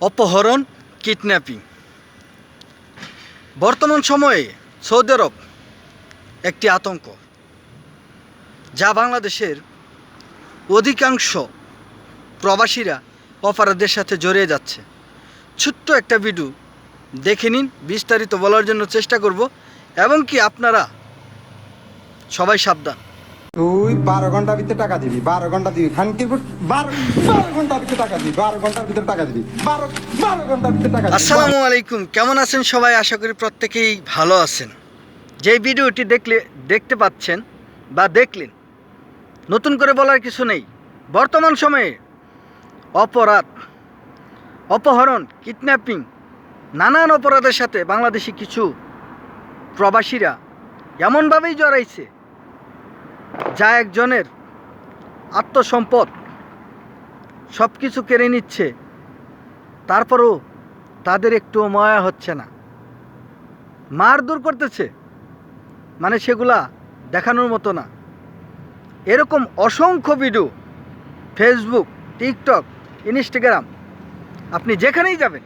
অপহরণ, কিডন্যাপিং। বর্তমান সময়ে সৌদি আরব একটি আতঙ্ক, যা বাংলাদেশের অধিকাংশ প্রবাসীরা অপরাধের সাথে জড়িয়ে যাচ্ছে। ছোট্ট একটা ভিডিও দেখে নিন, বিস্তারিত বলার জন্য চেষ্টা করব, এবং কি আপনারা সবাই সাবধান। তুই বারো ঘণ্টার ভিতরে টাকা দিবি, বারো ঘণ্টা দিবি খানকির পর বারো বারো ঘণ্টার ভিতরে টাকা দিবি, বারো ঘণ্টার ভিতরে টাকা দিবি, বারো বারো ঘণ্টার ভিতরে টাকা আসসালামু আলাইকুম, কেমন আছেন সবাই? আশা করি প্রত্যেকেই ভালো আছেন। যে ভিডিওটি দেখলে, দেখতে পাচ্ছেন বা দেখলেন, নতুন করে বলার কিছু নেই। বর্তমান সময়ে অপরাধ, অপহরণ, কিডন্যাপিং, নানান অপরাধের সাথে বাংলাদেশি কিছু প্রবাসীরা এমনভাবেই জড়াইছে যা একজনের আত্মসম্পদ সব কিছু কেড়ে নিচ্ছে, তারপরও তাদের একটুও মায়া হচ্ছে না। মার দূর করতেছে মানে সেগুলা দেখানোর মতো না। এরকম অসংখ্য ভিডিও ফেসবুক টিকটক ইনস্টাগ্রাম আপনি যেখানেই যাবেন,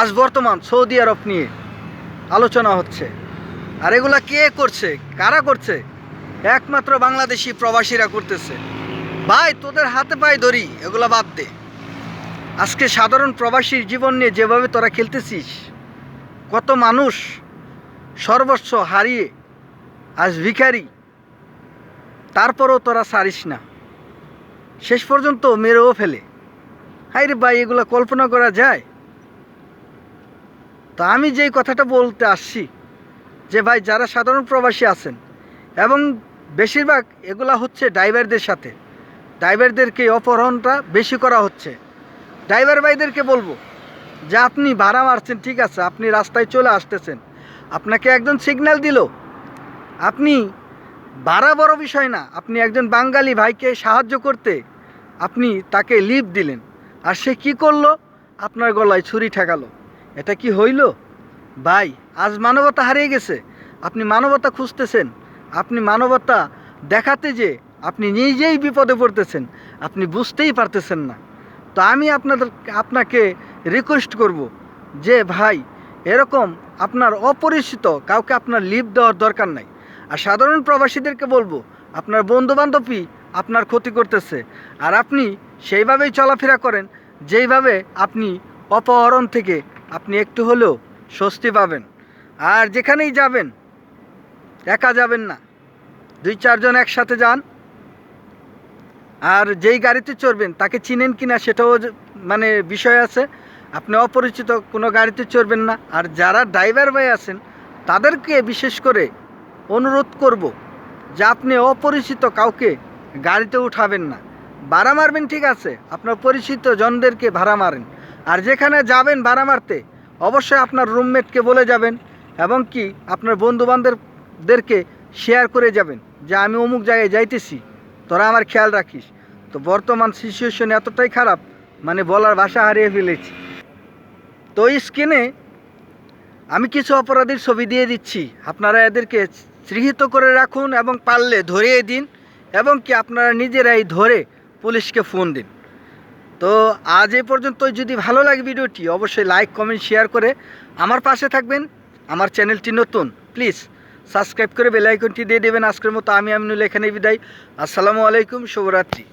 আজ বর্তমান সৌদি আরব নিয়ে আলোচনা হচ্ছে। আর এগুলা কে করছে, কারা করছে একমাত্র বাংলাদেশি প্রবাসীরা করতেছে। ভাই, তোদের হাতে পায়ে ধরি এগুলো বাদ দে। আজকে সাধারণ প্রবাসীর জীবন নিয়ে যেভাবে তোরা খেলতেছিস, কত মানুষ সর্বস্ব হারিয়ে আজ ভিখারি, তারপরও তোরা সারিস না। শেষ পর্যন্ত মেরেও ফেলে। হাই রে ভাই, এগুলো কল্পনা করা যায়? তা আমি যেই কথাটা বলতে আসছি, যে ভাই, যারা সাধারণ প্রবাসী আছেন এবং বেশিরভাগ এগুলা হচ্ছে ড্রাইভারদের সাথে। ড্রাইভারদেরকে অপহরণটা বেশি করা হচ্ছে। ড্রাইভার ভাইদেরকে বলব, যে আপনি ভাড়া মারছেন, ঠিক আছে, আপনি রাস্তায় চলে আসতেছেন। আপনাকে একজন সিগন্যাল দিল। আপনি ভাড়া বড় বিষয় না, আপনি একজন বাঙালি ভাইকে সাহায্য করতে আপনি তাকে লিভ দিলেন। আর সে কি করল? আপনার গলায় ছুরি ঠেকালো। এটা কি হইল? ভাই, আজ মানবতা হারিয়ে গেছে। আপনি মানবতা খুঁজতেছেন। আপনি মানবতা দেখাতে যে আপনি নিজেই বিপদে পড়তেছেন, আপনি বুঝতেই পারতেছেন না। তো আমি আপনাদের, আপনাকে রিকোয়েস্ট করব যে ভাই, এরকম আপনার অপরিচিত কাউকে আপনার লিভ দেওয়ার দরকার নাই। আর সাধারণ প্রবাসীদেরকে বলব, আপনার বন্ধুবান্ধবই আপনার ক্ষতি করতেছে, আর আপনি সেইভাবেই চলাফেরা করেন, যেইভাবে আপনি অপহরণ থেকে আপনি একটু হলেও স্বস্তি পাবেন। আর যেখানেই যাবেন একা যাবেন না। দুই, চারজন একসাথে যান। আর যেই গাড়িতে চড়বেন, তাকে চিনেন কিনা সেটাও মানে বিষয় আছে। আপনি অপরিচিত, কোনো গাড়িতে চড়বেন না। আর যারা ড্রাইভার ভাই আছেন, তাদেরকে বিশেষ করে অনুরোধ করব যে আপনি অপরিচিত কাউকে গাড়িতে উঠাবেন না। ভাড়া মারবেন, ঠিক আছে। আপনার পরিচিত জনদেরকে ভাড়া মারেন। আর যেখানে যাবেন ভাড়া মারতে, অবশ্যই আপনার রুমমেটকে বলে যাবেন। এবং কি, আপনার বন্ধুবান্ধবদেরকে শেয়ার করে যাবেন যে আমি অমুক জায়গায় যাইতেছি, তোরা আমার খেয়াল রাখিস। তো বর্তমান সিচুয়েশন এতটাই খারাপ মানে বলার ভাষা হারিয়ে ফেলেছি। তো এই স্ক্রিনে আমি কিছু অপরাধীর ছবি দিয়ে দিচ্ছি। আপনারা এদেরকে চিহ্নিত করে রাখুন এবং পারলে ধরিয়ে দিন এবং কি আপনারা নিজেরাই ধরে পুলিশকে ফোন দিন। তো আজ এই পর্যন্তই। যদি ভালো লাগে ভিডিওটি, অবশ্যই লাইক কমেন্ট শেয়ার করে আমার পাশে থাকবেন। আমার চ্যানেলটি নতুন প্লিজ সাবস্ক্রাইব করে বেলাইকনটি দিয়ে দেবেন। আজকের মতো আমি আমিনুল এখানে বিদায়। আসসালামু আলাইকুম শুভরাত্রি।